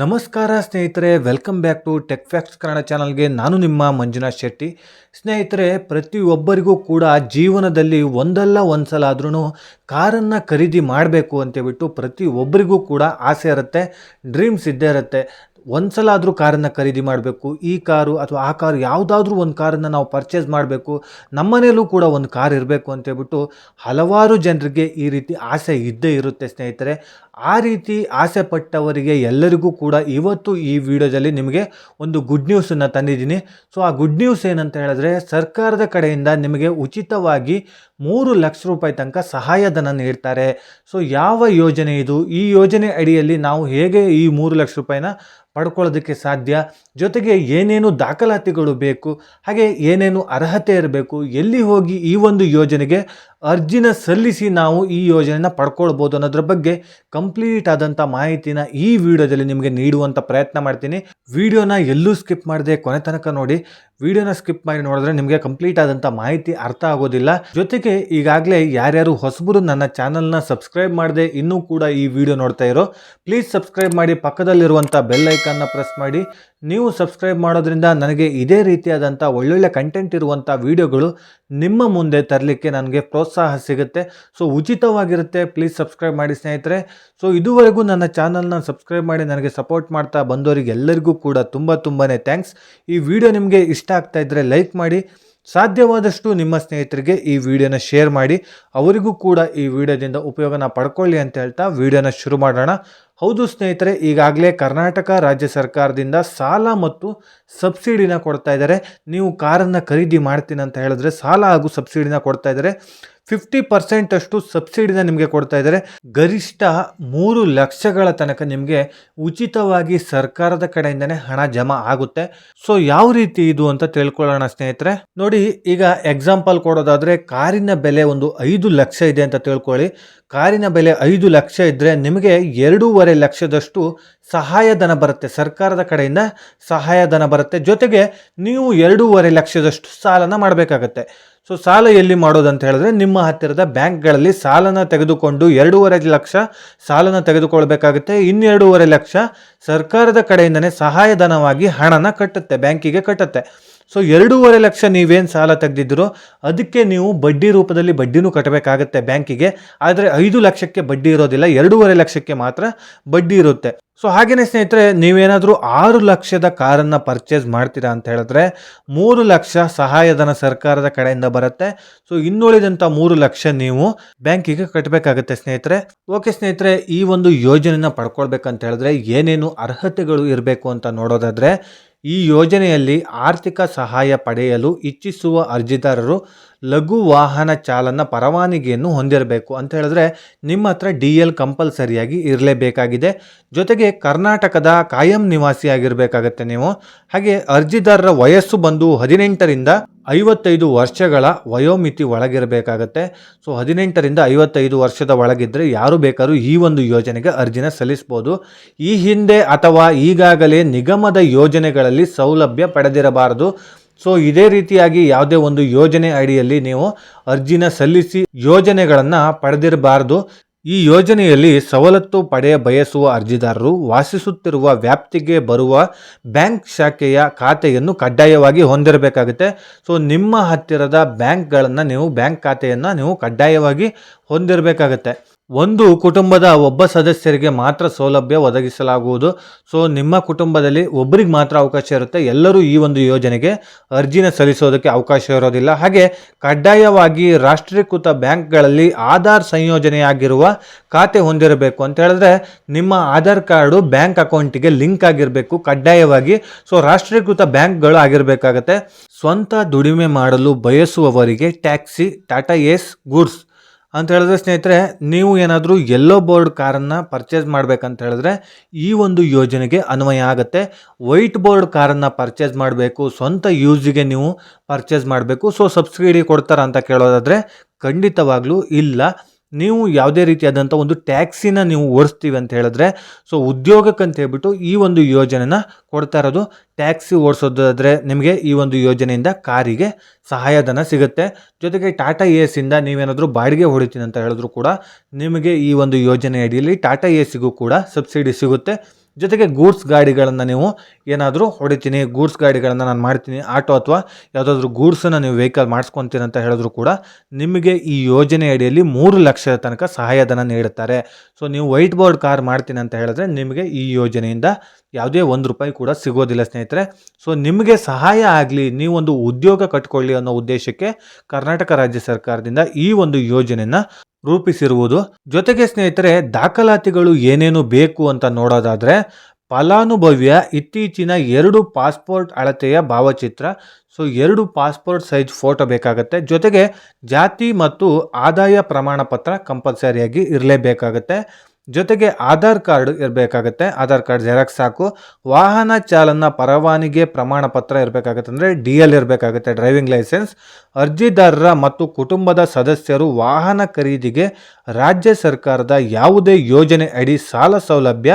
ನಮಸ್ಕಾರ ಸ್ನೇಹಿತರೆ welcome back to tech facts Kannada ಚಾನಲ್ಗೆ ನಾನು ನಿಮ್ಮ ಮಂಜುನಾಥ್ ಶೆಟ್ಟಿ. ಸ್ನೇಹಿತರೆ, ಪ್ರತಿಯೊಬ್ಬರಿಗೂ ಕೂಡ ಜೀವನದಲ್ಲಿ ಒಂದಲ್ಲ ಒಂದು ಸಲ ಆದ್ರೂ ಕಾರನ್ನು ಖರೀದಿ ಮಾಡಬೇಕು ಅಂತೇಳ್ಬಿಟ್ಟು ಪ್ರತಿಯೊಬ್ಬರಿಗೂ ಕೂಡ ಆಸೆ ಇರುತ್ತೆ ಡ್ರೀಮ್ಸ್ ಇದ್ದೇ ಇರುತ್ತೆ. ಒಂದು ಸಲ ಆದರೂ ಕಾರನ್ನು ಖರೀದಿ ಮಾಡಬೇಕು, ಈ ಕಾರು ಅಥವಾ ಆ ಕಾರು ಯಾವುದಾದ್ರೂ ಒಂದು ಕಾರನ್ನು ನಾವು ಪರ್ಚೇಸ್ ಮಾಡಬೇಕು ನಮ್ಮನೇಲೂ ಕೂಡ ಒಂದು ಕಾರ್ ಇರಬೇಕು ಅಂತೇಳ್ಬಿಟ್ಟು ಹಲವಾರು ಜನರಿಗೆ ಈ ರೀತಿ ಆಸೆ ಇದ್ದೇ ಇರುತ್ತೆ ಸ್ನೇಹಿತರೆ. ಆ ರೀತಿ ಆಸೆ ಪಟ್ಟವರಿಗೆ ಎಲ್ಲರಿಗೂ ಕೂಡ ಇವತ್ತು ಈ ವಿಡಿಯೋದಲ್ಲಿ ನಿಮಗೆ ಒಂದು ಗುಡ್ ನ್ಯೂಸನ್ನು ತಂದಿದ್ದೀನಿ. ಸೊ ಆ ಗುಡ್ ನ್ಯೂಸ್ ಏನಂತ ಹೇಳಿದ್ರೆ, ಸರ್ಕಾರದ ಕಡೆಯಿಂದ ನಿಮಗೆ ಉಚಿತವಾಗಿ ಮೂರು ಲಕ್ಷ ರೂಪಾಯಿ ತನಕ ಸಹಾಯಧನ ನೀಡ್ತಾರೆ. ಸೊ ಯಾವ ಯೋಜನೆ ಇದು? ಈ ಯೋಜನೆ ಅಡಿಯಲ್ಲಿ ನಾವು ಹೇಗೆ ಈ ಮೂರು ಲಕ್ಷ ರೂಪಾಯಿನ ಪಡ್ಕೊಳ್ಳೋದಕ್ಕೆ ಸಾಧ್ಯ? ಜೊತೆಗೆ ಏನೇನು ದಾಖಲಾತಿಗಳು ಬೇಕು? ಹಾಗೆ ಏನೇನು ಅರ್ಹತೆ ಇರಬೇಕು? ಎಲ್ಲಿ ಹೋಗಿ ಈ ಒಂದು ಯೋಜನೆಗೆ ಅರ್ಜಿನ ಸಲ್ಲಿಸಿ ನಾವು ಈ ಯೋಜನೆನ ಪಡ್ಕೊಳ್ಬೋದು ಅನ್ನೋದ್ರ ಬಗ್ಗೆ ಕಂಪ್ಲೀಟ್ ಆದಂಥ ಮಾಹಿತಿನ ಈ ವಿಡಿಯೋದಲ್ಲಿ ನಿಮಗೆ ನೀಡುವಂಥ ಪ್ರಯತ್ನ ಮಾಡ್ತೀನಿ. ವಿಡಿಯೋನ ಎಲ್ಲೂ ಸ್ಕಿಪ್ ಮಾಡದೆ ಕೊನೆ ತನಕ ನೋಡಿ. ವಿಡಿಯೋನ ಸ್ಕಿಪ್ ಮಾಡಿ ನೋಡಿದ್ರೆ ನಿಮಗೆ ಕಂಪ್ಲೀಟ್ ಆದಂಥ ಮಾಹಿತಿ ಅರ್ಥ ಆಗೋದಿಲ್ಲ. ಜೊತೆಗೆ ಈಗಾಗಲೇ ಯಾರ್ಯಾರು ಹೊಸಬರು ನನ್ನ ಚಾನಲ್ನ ಸಬ್ಸ್ಕ್ರೈಬ್ ಮಾಡದೆ ಇನ್ನೂ ಕೂಡ ಈ ವಿಡಿಯೋ ನೋಡ್ತಾ ಇರೋ ಪ್ಲೀಸ್ ಸಬ್ಸ್ಕ್ರೈಬ್ ಮಾಡಿ ಪಕ್ಕದಲ್ಲಿರುವಂಥ ಬೆಲ್ ಐಕಾನ್ನ ಪ್ರೆಸ್ ಮಾಡಿ. ನೀವು ಸಬ್ಸ್ಕ್ರೈಬ್ ಮಾಡೋದ್ರಿಂದ ನನಗೆ ಇದೇ ರೀತಿಯಾದಂಥ ಒಳ್ಳೊಳ್ಳೆ ಕಂಟೆಂಟ್ ಇರುವಂಥ ವಿಡಿಯೋಗಳು ನಿಮ್ಮ ಮುಂದೆ ತರಲಿಕ್ಕೆ ನನಗೆ ಪ್ರೋತ್ಸಾಹ ಸಿಗುತ್ತೆ. ಸೊ ಉಚಿತವಾಗಿರುತ್ತೆ ಪ್ಲೀಸ್ ಸಬ್ಸ್ಕ್ರೈಬ್ ಮಾಡಿ ಸ್ನೇಹಿತರೆ. ಸೊ ಇದುವರೆಗೂ ನನ್ನ ಚಾನಲ್ನ ಸಬ್ಸ್ಕ್ರೈಬ್ ಮಾಡಿ ನನಗೆ ಸಪೋರ್ಟ್ ಮಾಡ್ತಾ ಬಂದವರಿಗೆಲ್ಲರಿಗೂ ಕೂಡ ತುಂಬ ತುಂಬಾ ಥ್ಯಾಂಕ್ಸ್ ಈ ವಿಡಿಯೋ ನಿಮಗೆ ಇಷ್ಟ ಆಗ್ತಾ ಇದ್ದರೆ ಲೈಕ್ ಮಾಡಿ, ಸಾಧ್ಯವಾದಷ್ಟು ನಿಮ್ಮ ಸ್ನೇಹಿತರಿಗೆ ಈ ವಿಡಿಯೋನ ಶೇರ್ ಮಾಡಿ, ಅವರಿಗೂ ಕೂಡ ಈ ವಿಡಿಯೋದಿಂದ ಉಪಯೋಗನ ಪಡ್ಕೊಳ್ಳಿ ಅಂತ ಹೇಳ್ತಾ ವಿಡಿಯೋನ ಶುರು ಮಾಡೋಣ. ಹೌದು ಸ್ನೇಹಿತರೆ, ಈಗಾಗಲೇ ಕರ್ನಾಟಕ ರಾಜ್ಯ ಸರ್ಕಾರದಿಂದ ಸಾಲ ಮತ್ತು ಸಬ್ಸಿಡಿನ ಕೊಡ್ತಾ ಇದ್ದಾರೆ. ನೀವು ಕಾರನ್ನು ಖರೀದಿ ಮಾಡ್ತೀನಿ ಅಂತ ಹೇಳಿದ್ರೆ ಸಾಲ ಹಾಗೂ ಸಬ್ಸಿಡಿನ ಕೊಡ್ತಾ ಇದ್ದಾರೆ. ಫಿಫ್ಟಿ ಪರ್ಸೆಂಟ್ ಅಷ್ಟು ಸಬ್ಸಿಡಿನ ನಿಮಗೆ ಕೊಡ್ತಾ ಇದ್ದಾರೆ. ಗರಿಷ್ಠ ಮೂರು ಲಕ್ಷಗಳ ತನಕ ನಿಮಗೆ ಉಚಿತವಾಗಿ ಸರ್ಕಾರದ ಕಡೆಯಿಂದನೇ ಹಣ ಜಮಾ ಆಗುತ್ತೆ. ಸೊ, ಯಾವ ರೀತಿ ಇದು ಅಂತ ತಿಳ್ಕೊಳ್ಳೋಣ ಸ್ನೇಹಿತರೆ. ನೋಡಿ, ಈಗ ಎಕ್ಸಾಂಪಲ್ ಕೊಡೋದಾದ್ರೆ, ಕಾರಿನ ಬೆಲೆ ಒಂದು ಐದು ಲಕ್ಷ ಇದೆ ಅಂತ ತಿಳ್ಕೊಳ್ಳಿ. ಕಾರಿನ ಬೆಲೆ ಐದು ಲಕ್ಷ ಇದ್ದರೆ ನಿಮಗೆ ಎರಡೂವರೆ ಲಕ್ಷದಷ್ಟು ಸಹಾಯಧನ ಬರುತ್ತೆ. ಸರ್ಕಾರದ ಕಡೆಯಿಂದ ಸಹಾಯಧನ ಬರುತ್ತೆ. ಜೊತೆಗೆ ನೀವು ಎರಡೂವರೆ ಲಕ್ಷದಷ್ಟು ಸಾಲನ ಮಾಡಬೇಕಾಗತ್ತೆ. ಸೊ ಸಾಲ ಎಲ್ಲಿ ಅಂತ ಹೇಳಿದ್ರೆ ನಿಮ್ಮ ಹತ್ತಿರದ ಬ್ಯಾಂಕ್ಗಳಲ್ಲಿ ಸಾಲನ ತೆಗೆದುಕೊಂಡು ಎರಡೂವರೆ ಲಕ್ಷ ಸಾಲನ ತೆಗೆದುಕೊಳ್ಬೇಕಾಗುತ್ತೆ. ಇನ್ನೆರಡೂವರೆ ಲಕ್ಷ ಸರ್ಕಾರದ ಕಡೆಯಿಂದನೇ ಸಹಾಯಧನವಾಗಿ ಹಣನ ಕಟ್ಟುತ್ತೆ, ಬ್ಯಾಂಕಿಗೆ ಕಟ್ಟುತ್ತೆ. ಸೊ ಎರಡೂವರೆ ಲಕ್ಷ ನೀವೇನು ಸಾಲ ತೆಗೆದಿದ್ದೀರೋ ಅದಕ್ಕೆ ನೀವು ಬಡ್ಡಿ ರೂಪದಲ್ಲಿ ಬಡ್ಡಿನೂ ಕಟ್ಟಬೇಕಾಗತ್ತೆ ಬ್ಯಾಂಕಿಗೆ, ಆದರೆ ಐದು ಲಕ್ಷಕ್ಕೆ ಬಡ್ಡಿ ಇರೋದಿಲ್ಲ, ಎರಡೂವರೆ ಲಕ್ಷಕ್ಕೆ ಮಾತ್ರ ಬಡ್ಡಿ ಇರುತ್ತೆ. ಸೊ ಹಾಗೆಯೇ ಸ್ನೇಹಿತರೆ, ನೀವೇನಾದರೂ ಆರು ಲಕ್ಷದ ಕಾರನ್ನು ಪರ್ಚೇಸ್ ಮಾಡ್ತೀರಾ ಅಂತ ಹೇಳಿದ್ರೆ ಮೂರು ಲಕ್ಷ ಸಹಾಯಧನ ಸರ್ಕಾರದ ಕಡೆಯಿಂದ ಬರುತ್ತೆ. ಸೊ ಇನ್ನುಳಿದಂಥ ಮೂರು ಲಕ್ಷ ನೀವು ಬ್ಯಾಂಕಿಗೆ ಕಟ್ಟಬೇಕಾಗುತ್ತೆ ಸ್ನೇಹಿತರೆ. ಓಕೆ ಸ್ನೇಹಿತರೆ, ಈ ಒಂದು ಯೋಜನೆನ ಪಡ್ಕೊಳ್ಬೇಕಂತ ಹೇಳಿದ್ರೆ ಏನೇನು ಅರ್ಹತೆಗಳು ಇರಬೇಕು ಅಂತ ನೋಡೋದಾದ್ರೆ ಈ ಯೋಜನೆಯಲ್ಲಿ ಆರ್ಥಿಕ ಸಹಾಯ ಪಡೆಯಲು ಇಚ್ಛಿಸುವ ಅರ್ಜಿದಾರರು ಲಘು ವಾಹನ ಚಾಲನ ಪರವಾನಗಿಯನ್ನು ಹೊಂದಿರಬೇಕು ಅಂತ ಹೇಳಿದ್ರೆ ನಿಮ್ಮ ಹತ್ರ ಡಿ ಎಲ್ ಕಂಪಲ್ಸರಿಯಾಗಿ ಇರಲೇಬೇಕಾಗಿದೆ. ಜೊತೆಗೆ ಕರ್ನಾಟಕದ ಕಾಯಂ ನಿವಾಸಿಯಾಗಿರಬೇಕಾಗತ್ತೆ ನೀವು. ಹಾಗೆ ಅರ್ಜಿದಾರರ ವಯಸ್ಸು ಬಂದು ಹದಿನೆಂಟರಿಂದ ಐವತ್ತೈದು ವರ್ಷಗಳ ವಯೋಮಿತಿ ಒಳಗಿರಬೇಕಾಗತ್ತೆ. ಸೊ, ಹದಿನೆಂಟರಿಂದ ಐವತ್ತೈದು ವರ್ಷದ ಒಳಗಿದ್ದರೆ ಯಾರು ಬೇಕಾದ್ರೂ ಈ ಒಂದು ಯೋಜನೆಗೆ ಅರ್ಜಿನ ಸಲ್ಲಿಸ್ಬೋದು. ಈ ಹಿಂದೆ ಅಥವಾ ಈಗಾಗಲೇ ನಿಗಮದ ಯೋಜನೆಗಳಲ್ಲಿ ಸೌಲಭ್ಯ ಪಡೆದಿರಬಾರದು. ಸೊ ಇದೇ ರೀತಿಯಾಗಿ ಯಾವುದೇ ಒಂದು ಯೋಜನೆ ಅಡಿಯಲ್ಲಿ ನೀವು ಅರ್ಜಿನ ಸಲ್ಲಿಸಿ ಯೋಜನೆಗಳನ್ನು ಪಡೆದಿರಬಾರದು. ಈ ಯೋಜನೆಯಲ್ಲಿ ಸವಲತ್ತು ಪಡೆಯ ಬಯಸುವ ಅರ್ಜಿದಾರರು ವಾಸಿಸುತ್ತಿರುವ ವ್ಯಾಪ್ತಿಗೆ ಬರುವ ಬ್ಯಾಂಕ್ ಶಾಖೆಯ ಖಾತೆಯನ್ನು ಕಡ್ಡಾಯವಾಗಿ ಹೊಂದಿರಬೇಕಾಗುತ್ತೆ. ಸೊ ನಿಮ್ಮ ಹತ್ತಿರದ ಬ್ಯಾಂಕ್ಗಳನ್ನು ನೀವು ಬ್ಯಾಂಕ್ ಖಾತೆಯನ್ನು ನೀವು ಕಡ್ಡಾಯವಾಗಿ ಹೊಂದಿರಬೇಕಾಗತ್ತೆ. ಒಂದು ಕುಟುಂಬದ ಒಬ್ಬ ಸದಸ್ಯರಿಗೆ ಮಾತ್ರ ಸೌಲಭ್ಯ ಒದಗಿಸಲಾಗುವುದು. ಸೊ ನಿಮ್ಮ ಕುಟುಂಬದಲ್ಲಿ ಒಬ್ಬರಿಗೆ ಮಾತ್ರ ಅವಕಾಶ ಇರುತ್ತೆ. ಎಲ್ಲರೂ ಈ ಒಂದು ಯೋಜನೆಗೆ ಅರ್ಜಿನ ಸಲ್ಲಿಸೋದಕ್ಕೆ ಅವಕಾಶ ಇರೋದಿಲ್ಲ. ಹಾಗೆ ಕಡ್ಡಾಯವಾಗಿ ರಾಷ್ಟ್ರೀಕೃತ ಬ್ಯಾಂಕ್ಗಳಲ್ಲಿ ಆಧಾರ್ ಸಂಯೋಜನೆಯಾಗಿರುವ ಖಾತೆ ಹೊಂದಿರಬೇಕು ಅಂತ ಹೇಳಿದ್ರೆ ನಿಮ್ಮ ಆಧಾರ್ ಕಾರ್ಡು ಬ್ಯಾಂಕ್ ಅಕೌಂಟಿಗೆ ಲಿಂಕ್ ಆಗಿರಬೇಕು ಕಡ್ಡಾಯವಾಗಿ. ಸೊ ರಾಷ್ಟ್ರೀಕೃತ ಬ್ಯಾಂಕ್ಗಳು ಆಗಿರಬೇಕಾಗತ್ತೆ. ಸ್ವಂತ ದುಡಿಮೆ ಮಾಡಲು ಬಯಸುವವರಿಗೆ ಟ್ಯಾಕ್ಸಿ, ಟಾಟಾ ಎಸ್, ಗೂಡ್ಸ್ ಅಂತ ಹೇಳಿದ್ರೆ, ಸ್ನೇಹಿತರೆ, ನೀವು ಏನಾದರೂ ಎಲ್ಲೋ ಬೋರ್ಡ್ ಕಾರನ್ನು ಪರ್ಚೇಸ್ ಮಾಡಬೇಕಂತ ಹೇಳಿದ್ರೆ, ಈ ಒಂದು ಯೋಜನೆಗೆ ಅನ್ವಯ ಆಗುತ್ತೆ. ವೈಟ್ ಬೋರ್ಡ್ ಕಾರನ್ನು ಪರ್ಚೇಸ್ ಮಾಡಬೇಕು, ಸ್ವಂತ ಯೂಸಿಗೆ ನೀವು ಪರ್ಚೇಸ್ ಮಾಡಬೇಕು. ಸೊ ಸಬ್ಸಿಡಿ ಕೊಡ್ತಾರ ಅಂತ ಕೇಳೋದಾದರೆ ಖಂಡಿತವಾಗ್ಲೂ ಇಲ್ಲ. ನೀವು ಯಾವುದೇ ರೀತಿಯಾದಂಥ ಒಂದು ಟ್ಯಾಕ್ಸಿನ ನೀವು ಓಡಿಸ್ತೀವಿ ಅಂತ ಹೇಳಿದ್ರೆ, ಸೊ ಉದ್ಯೋಗಕ್ಕಂತ ಹೇಳ್ಬಿಟ್ಟು ಈ ಒಂದು ಯೋಜನೆನ ಕೊಡ್ತಾ ಇರೋದು. ಟ್ಯಾಕ್ಸಿ ಓಡಿಸೋದಾದರೆ ನಿಮಗೆ ಈ ಒಂದು ಯೋಜನೆಯಿಂದ ಕಾರಿಗೆ ಸಹಾಯಧನ ಸಿಗುತ್ತೆ. ಜೊತೆಗೆ ಟಾಟಾ ಎ ಸಿಂದ ನೀವೇನಾದರೂ ಬಾಡಿಗೆ ಹೊಡಿತೀನಿ ಅಂತ ಹೇಳಿದ್ರು ಕೂಡ ನಿಮಗೆ ಈ ಒಂದು ಯೋಜನೆ ಅಡಿಯಲ್ಲಿ ಟಾಟಾ ಎ ಸಿಗೂ ಕೂಡ ಸಬ್ಸಿಡಿ ಸಿಗುತ್ತೆ. ಜೊತೆಗೆ ಗೂಡ್ಸ್ ಗಾಡಿಗಳನ್ನು ನೀವು ಏನಾದರೂ ಹೊಡಿತೀನಿ, ಗೂಡ್ಸ್ ಗಾಡಿಗಳನ್ನು ನಾನು ಮಾಡ್ತೀನಿ, ಆಟೋ ಅಥವಾ ಯಾವುದಾದ್ರೂ ಗೂಡ್ಸನ್ನು ನೀವು ವೆಹಿಕಲ್ ಮಾಡಿಸ್ಕೊತೀನಿ ಅಂತ ಹೇಳಿದ್ರು ಕೂಡ ನಿಮಗೆ ಈ ಯೋಜನೆ ಅಡಿಯಲ್ಲಿ ಮೂರು ಲಕ್ಷದ ತನಕ ಸಹಾಯಧನ ನೀಡುತ್ತಾರೆ. ಸೊ ನೀವು ವೈಟ್ ಬೋರ್ಡ್ ಕಾರ್ ಮಾಡ್ತೀನಿ ಅಂತ ಹೇಳಿದ್ರೆ ನಿಮಗೆ ಈ ಯೋಜನೆಯಿಂದ ಯಾವುದೇ ಒಂದು ರೂಪಾಯಿ ಕೂಡ ಸಿಗೋದಿಲ್ಲ ಸ್ನೇಹಿತರೆ. ಸೊ ನಿಮಗೆ ಸಹಾಯ ಆಗಲಿ ನೀವೊಂದು ಉದ್ಯೋಗ ಕಟ್ಕೊಳ್ಳಿ ಅನ್ನೋ ಉದ್ದೇಶಕ್ಕೆ ಕರ್ನಾಟಕ ರಾಜ್ಯ ಸರ್ಕಾರದಿಂದ ಈ ಒಂದು ಯೋಜನೆಯನ್ನು ರೂಪಿಸಿರುವುದು. ಜೊತೆಗೆ ಸ್ನೇಹಿತರೆ, ದಾಖಲಾತಿಗಳು ಏನೇನು ಬೇಕು ಅಂತ ನೋಡೋದಾದರೆ, ಫಲಾನುಭವಿಯ ಇತ್ತೀಚಿನ ಎರಡು ಪಾಸ್ಪೋರ್ಟ್ ಅಳತೆಯ ಭಾವಚಿತ್ರ. ಸೊ, ಎರಡು ಪಾಸ್ಪೋರ್ಟ್ ಸೈಜ್ ಫೋಟೋ ಬೇಕಾಗುತ್ತೆ. ಜೊತೆಗೆ ಜಾತಿ ಮತ್ತು ಆದಾಯ ಪ್ರಮಾಣ ಪತ್ರ ಕಂಪಲ್ಸರಿಯಾಗಿ ಇರಲೇಬೇಕಾಗುತ್ತೆ. ಜೊತೆಗೆ ಆಧಾರ್ ಕಾರ್ಡ್ ಇರಬೇಕಾಗತ್ತೆ. ಆಧಾರ್ ಕಾರ್ಡ್ ಜೆರಾಕ್ಸ್ ಸಾಕು. ವಾಹನ ಚಾಲನಾ ಪರವಾನಿಗೆ ಪ್ರಮಾಣ ಪತ್ರ ಇರಬೇಕಾಗತ್ತೆ ಅಂದರೆ ಡಿ ಎಲ್ ಇರಬೇಕಾಗುತ್ತೆ, ಡ್ರೈವಿಂಗ್ ಲೈಸೆನ್ಸ್. ಅರ್ಜಿದಾರರ ಮತ್ತು ಕುಟುಂಬದ ಸದಸ್ಯರು ವಾಹನ ಖರೀದಿಗೆ ರಾಜ್ಯ ಸರ್ಕಾರದ ಯಾವುದೇ ಯೋಜನೆ ಅಡಿ ಸಾಲ ಸೌಲಭ್ಯ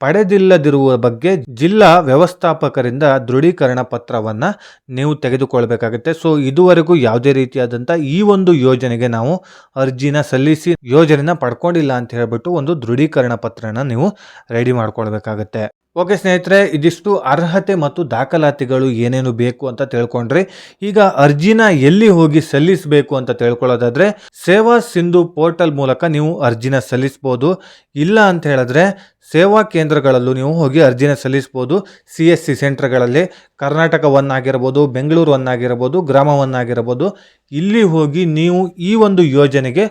ಪಡೆದಿಲ್ಲದಿರುವ ಬಗ್ಗೆ ಜಿಲ್ಲಾ ವ್ಯವಸ್ಥಾಪಕರಿಂದ ದೃಢೀಕರಣ ಪತ್ರವನ್ನು ನೀವು ತೆಗೆದುಕೊಳ್ಬೇಕಾಗುತ್ತೆ. ಸೊ, ಇದುವರೆಗೂ ಯಾವುದೇ ರೀತಿಯಾದಂಥ ಈ ಒಂದು ಯೋಜನೆಗೆ ನಾವು ಅರ್ಜಿನ ಸಲ್ಲಿಸಿ ಯೋಜನೆನ ಪಡ್ಕೊಂಡಿಲ್ಲ ಅಂತ ಹೇಳ್ಬಿಟ್ಟು ಒಂದು ದೃಢೀಕರಣ ಪತ್ರನ ನೀವು ರೆಡಿ ಮಾಡ್ಕೊಳ್ಬೇಕಾಗತ್ತೆ. ಓಕೆ ಸ್ನೇಹಿತರೆ, ಇದಿಷ್ಟು ಅರ್ಹತೆ ಮತ್ತು ದಾಖಲಾತಿಗಳು ಏನೇನು ಬೇಕು ಅಂತ ತಿಳ್ಕೊಂಡ್ರಿ. ಈಗ ಅರ್ಜಿನ ಎಲ್ಲಿ ಹೋಗಿ ಸಲ್ಲಿಸಬೇಕು ಅಂತ ತಿಳ್ಕೊಳ್ಳೋದಾದ್ರೆ, ಸೇವಾ ಸಿಂಧು ಪೋರ್ಟಲ್ ಮೂಲಕ ನೀವು ಅರ್ಜಿನ ಸಲ್ಲಿಸ್ಬೋದು. ಇಲ್ಲ ಅಂತ ಹೇಳಿದ್ರೆ, ಸೇವಾ ಕೇಂದ್ರಗಳಲ್ಲೂ ನೀವು ಹೋಗಿ ಅರ್ಜಿನ ಸಲ್ಲಿಸ್ಬೋದು. ಸಿ ಎಸ್ ಸಿ ಸೆಂಟರ್ಗಳಲ್ಲಿ ಕರ್ನಾಟಕ ಒನ್ ಆಗಿರ್ಬೋದು ಬೆಂಗಳೂರು ಒನ್ ಆಗಿರ್ಬೋದು ಗ್ರಾಮ ಒನ್ ಆಗಿರ್ಬೋದು ಇಲ್ಲಿ ಹೋಗಿ ನೀವು ಈ ಒಂದು ಯೋಜನೆಗೆ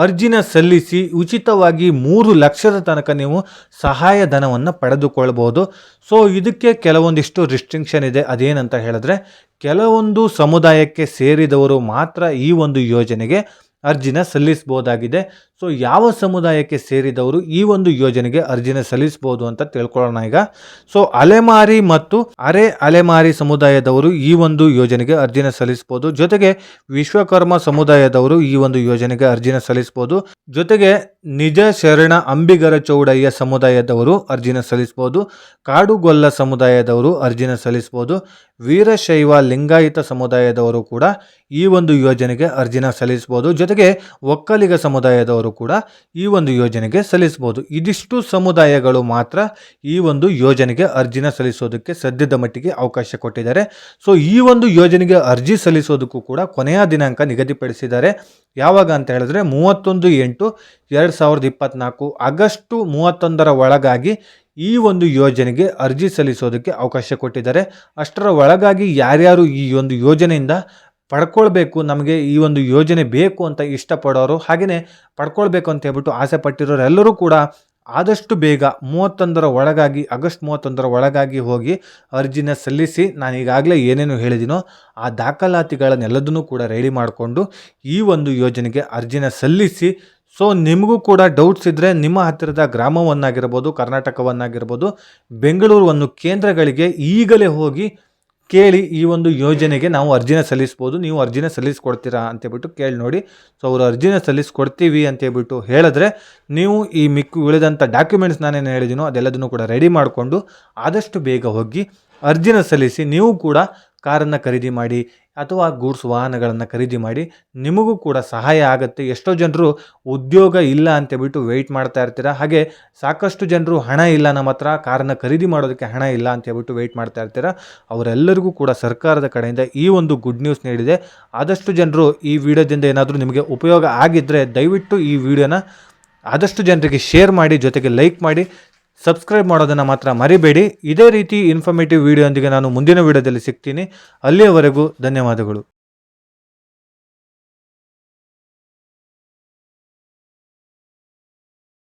ಅರ್ಜಿನ ಸಲ್ಲಿಸಿ ಉಚಿತವಾಗಿ ಮೂರು ಲಕ್ಷದ ತನಕ ನೀವು ಸಹಾಯಧನವನ್ನು ಪಡೆದುಕೊಳ್ಬೋದು. ಸೊ ಇದಕ್ಕೆ ಕೆಲವೊಂದಿಷ್ಟು ರಿಸ್ಟ್ರಿಕ್ಷನ್ ಇದೆ. ಅದೇನಂತ ಹೇಳಿದ್ರೆ, ಕೆಲವೊಂದು ಸಮುದಾಯಕ್ಕೆ ಸೇರಿದವರು ಮಾತ್ರ ಈ ಒಂದು ಯೋಜನೆಗೆ ಅರ್ಜಿನ ಸಲ್ಲಿಸಬಹುದಾಗಿದೆ. ಸೊ, ಯಾವ ಸಮುದಾಯಕ್ಕೆ ಸೇರಿದವರು ಈ ಒಂದು ಯೋಜನೆಗೆ ಅರ್ಜಿನ ಸಲ್ಲಿಸಬಹುದು ಅಂತ ತಿಳ್ಕೊಳ್ಳೋಣ ಈಗ. ಸೊ, ಅಲೆಮಾರಿ ಮತ್ತು ಅರೆ ಅಲೆಮಾರಿ ಸಮುದಾಯದವರು ಈ ಒಂದು ಯೋಜನೆಗೆ ಅರ್ಜಿನ ಸಲ್ಲಿಸಬಹುದು. ಜೊತೆಗೆ ವಿಶ್ವಕರ್ಮ ಸಮುದಾಯದವರು ಈ ಒಂದು ಯೋಜನೆಗೆ ಅರ್ಜಿನ ಸಲ್ಲಿಸಬಹುದು. ಜೊತೆಗೆ ನಿಜ ಶರಣ ಅಂಬಿಗರ ಚೌಡಯ್ಯ ಸಮುದಾಯದವರು ಅರ್ಜಿನ ಸಲ್ಲಿಸಬಹುದು, ಕಾಡುಗೊಲ್ಲ ಸಮುದಾಯದವರು ಅರ್ಜಿನ ಸಲ್ಲಿಸಬಹುದು, ವೀರಶೈವ ಲಿಂಗಾಯಿತ ಸಮುದಾಯದವರು ಕೂಡ ಈ ಒಂದು ಯೋಜನೆಗೆ ಅರ್ಜಿನ ಸಲ್ಲಿಸಬಹುದು. ಜೊತೆಗೆ ಒಕ್ಕಲಿಗ ಸಮುದಾಯದವರು ಕೂಡ ಈ ಒಂದು ಯೋಜನೆಗೆ ಸಲ್ಲಿಸಬಹುದು. ಇದಿಷ್ಟು ಸಮುದಾಯಗಳು ಮಾತ್ರ ಈ ಒಂದು ಯೋಜನೆಗೆ ಅರ್ಜಿನ ಸಲ್ಲಿಸೋದಕ್ಕೆ ಸದ್ಯದ ಮಟ್ಟಿಗೆ ಅವಕಾಶ ಕೊಟ್ಟಿದ್ದಾರೆ. ಸೊ ಈ ಒಂದು ಯೋಜನೆಗೆ ಅರ್ಜಿ ಸಲ್ಲಿಸೋದಕ್ಕೂ ಕೂಡ ಕೊನೆಯ ದಿನಾಂಕ ನಿಗದಿಪಡಿಸಿದ್ದಾರೆ. ಯಾವಾಗ ಅಂತ ಹೇಳಿದ್ರೆ ಮೂವತ್ತೊಂದು ಎಂಟು ಎರಡು ಸಾವಿರದ ಇಪ್ಪತ್ನಾಲ್ಕು ಆಗಸ್ಟು ಮೂವತ್ತೊಂದರ ಒಳಗಾಗಿ ಈ ಒಂದು ಯೋಜನೆಗೆ ಅರ್ಜಿ ಸಲ್ಲಿಸೋದಕ್ಕೆ ಅವಕಾಶ ಕೊಟ್ಟಿದ್ದಾರೆ. ಅಷ್ಟರ ಒಳಗಾಗಿ ಯಾರ್ಯಾರು ಈ ಒಂದು ಯೋಜನೆಯಿಂದ ಪಡ್ಕೊಳ್ಬೇಕು, ನಮಗೆ ಈ ಒಂದು ಯೋಜನೆ ಬೇಕು ಅಂತ ಇಷ್ಟಪಡೋರು ಹಾಗೆಯೇ ಪಡ್ಕೊಳ್ಬೇಕು ಅಂತ ಹೇಳ್ಬಿಟ್ಟು ಆಸೆ ಪಟ್ಟಿರೋರೆಲ್ಲರೂ ಕೂಡ ಆದಷ್ಟು ಬೇಗ ಮೂವತ್ತೊಂದರ ಒಳಗಾಗಿ, ಆಗಸ್ಟ್ ಮೂವತ್ತೊಂದರ ಒಳಗಾಗಿ ಹೋಗಿ ಅರ್ಜಿನ ಸಲ್ಲಿಸಿ ನಾನು ಈಗಾಗಲೇ ಏನೇನು ಹೇಳಿದಿನೋ ಆ ದಾಖಲಾತಿಗಳನ್ನೆಲ್ಲದನ್ನು ಕೂಡ ರೆಡಿ ಮಾಡಿಕೊಂಡು ಈ ಒಂದು ಯೋಜನೆಗೆ ಅರ್ಜಿನ ಸಲ್ಲಿಸಿ ಸೊ ನಿಮಗೂ ಕೂಡ ಡೌಟ್ಸ್ ಇದ್ದರೆ ನಿಮ್ಮ ಹತ್ತಿರದ ಗ್ರಾಮವನ್ನಾಗಿರ್ಬೋದು, ಕರ್ನಾಟಕವನ್ನಾಗಿರ್ಬೋದು ಬೆಂಗಳೂರು ಒಂದು ಕೇಂದ್ರಗಳಿಗೆ ಈಗಲೇ ಹೋಗಿ ಕೇಳಿ ಈ ಒಂದು ಯೋಜನೆಗೆ ನಾವು ಅರ್ಜಿನ ಸಲ್ಲಿಸ್ಬೋದು. ನೀವು ಅರ್ಜಿನ ಸಲ್ಲಿಸ್ಕೊಡ್ತೀರಾ ಅಂತೇಳ್ಬಿಟ್ಟು ಕೇಳಿ ನೋಡಿ. ಸೊ ಅವರು ಅರ್ಜಿನ ಸಲ್ಲಿಸ್ಕೊಡ್ತೀವಿ ಅಂತೇಳ್ಬಿಟ್ಟು ಹೇಳಿದ್ರೆ ನೀವು ಈ ಮಿಕ್ಕು ಉಳಿದಂಥ ಡಾಕ್ಯುಮೆಂಟ್ಸ್ ನಾನೇನು ಹೇಳಿದ್ದೀನೋ ಅದೆಲ್ಲದನ್ನು ಕೂಡ ರೆಡಿ ಮಾಡಿಕೊಂಡು ಆದಷ್ಟು ಬೇಗ ಹೋಗಿ ಅರ್ಜಿನ ಸಲ್ಲಿಸಿ ನೀವು ಕೂಡ ಕಾರನ್ನು ಖರೀದಿ ಮಾಡಿ ಅಥವಾ ಗೂಡ್ಸ್ ವಾಹನಗಳನ್ನು ಖರೀದಿ ಮಾಡಿ ನಿಮಗೂ ಕೂಡ ಸಹಾಯ ಆಗುತ್ತೆ. ಎಷ್ಟೋ ಜನರು ಉದ್ಯೋಗ ಇಲ್ಲ ಅಂತೇಳ್ಬಿಟ್ಟು ವೆಯ್ಟ್ ಮಾಡ್ತಾ ಇರ್ತೀರ? ಹಾಗೆ ಸಾಕಷ್ಟು ಜನರು ಹಣ ಇಲ್ಲ ನಮ್ಮ ಹತ್ರ, ಕಾರನ್ನು ಖರೀದಿ ಮಾಡೋದಕ್ಕೆ ಹಣ ಇಲ್ಲ ಅಂತ ಹೇಳ್ಬಿಟ್ಟು ವೆಯ್ಟ್ ಮಾಡ್ತಾ ಇರ್ತೀರ? ಅವರೆಲ್ಲರಿಗೂ ಕೂಡ ಸರ್ಕಾರದ ಕಡೆಯಿಂದ ಈ ಒಂದು ಗುಡ್ ನ್ಯೂಸ್ ನೀಡಿದೆ. ಆದಷ್ಟು ಜನರು ಈ ವಿಡಿಯೋದಿಂದ ಏನಾದರೂ ನಿಮಗೆ ಉಪಯೋಗ ಆಗಿದ್ದರೆ ದಯವಿಟ್ಟು ಈ ವಿಡಿಯೋನ ಆದಷ್ಟು ಜನರಿಗೆ ಶೇರ್ ಮಾಡಿ, ಜೊತೆಗೆ ಲೈಕ್ ಮಾಡಿ. ಸಬ್ಸ್ಕ್ರೈಬ್ ಮಾಡೋದನ್ನು ಮಾತ್ರ ಮರಿಬೇಡಿ. ಇದೇ ರೀತಿ ಇನ್ಫಾರ್ಮೇಟಿವ್ ವಿಡಿಯೋ ನಾನು ಮುಂದಿನ ವಿಡಿಯೋದಲ್ಲಿ ಸಿಗ್ತೀನಿ. ಅಲ್ಲಿಯವರೆಗೂ ಧನ್ಯವಾದಗಳು.